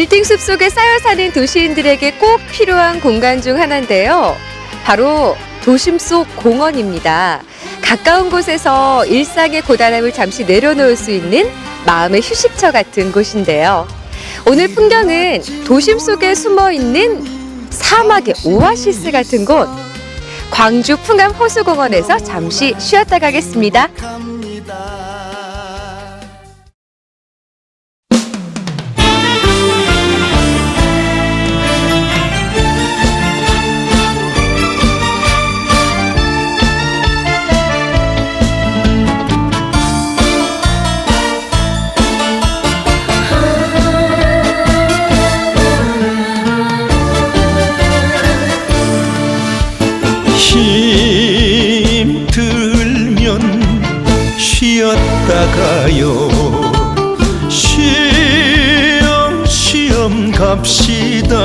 빌딩 숲 속에 쌓여 사는 도시인들에게 꼭 필요한 공간 중 하나인데요. 바로 도심 속 공원입니다. 가까운 곳에서 일상의 고단함을 잠시 내려놓을 수 있는 마음의 휴식처 같은 곳인데요. 오늘 풍경은 도심 속에 숨어 있는 사막의 오아시스 같은 곳. 광주 풍암 호수공원에서 잠시 쉬었다 가겠습니다. 힘들면 쉬었다가요. 쉬엄 쉬엄 갑시다.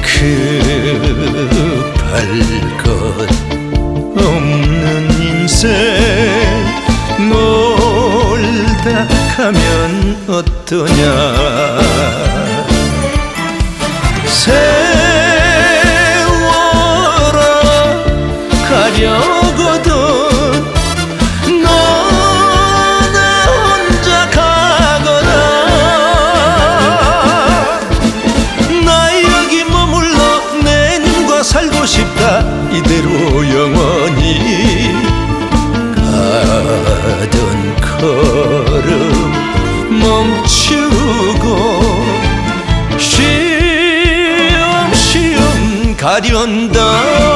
급할 것 없는 인생 놀다 가면 어떠냐 걸음 멈추고 쉬엄쉬엄 가련다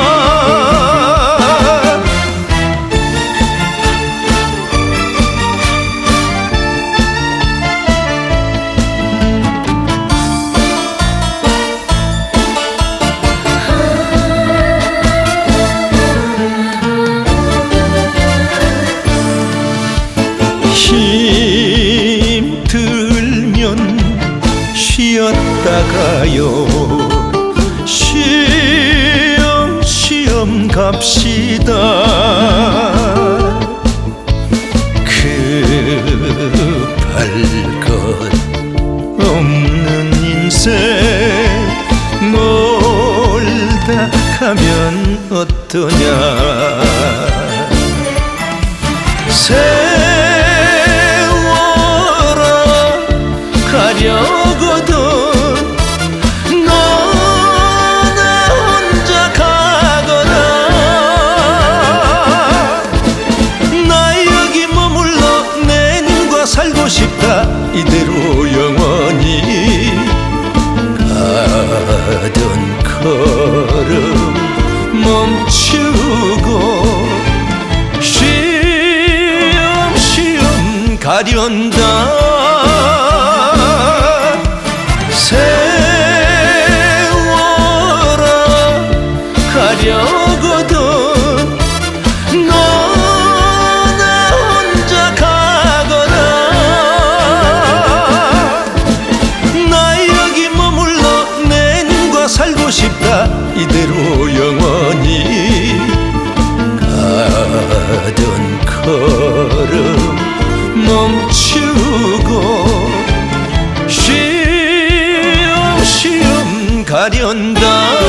쉬었다가요. 쉬엄쉬엄 갑시다. 급할 것 없는 인생 놀다 가면 어떠냐. 세월아 가려거든 가련다. 세월아 가려거든 너나 혼자 가거나 나 여기 머물러 내 눈과 살고 싶다. 이대로 영원히 가던 걸음 멈추고 쉬엄쉬엄 가련다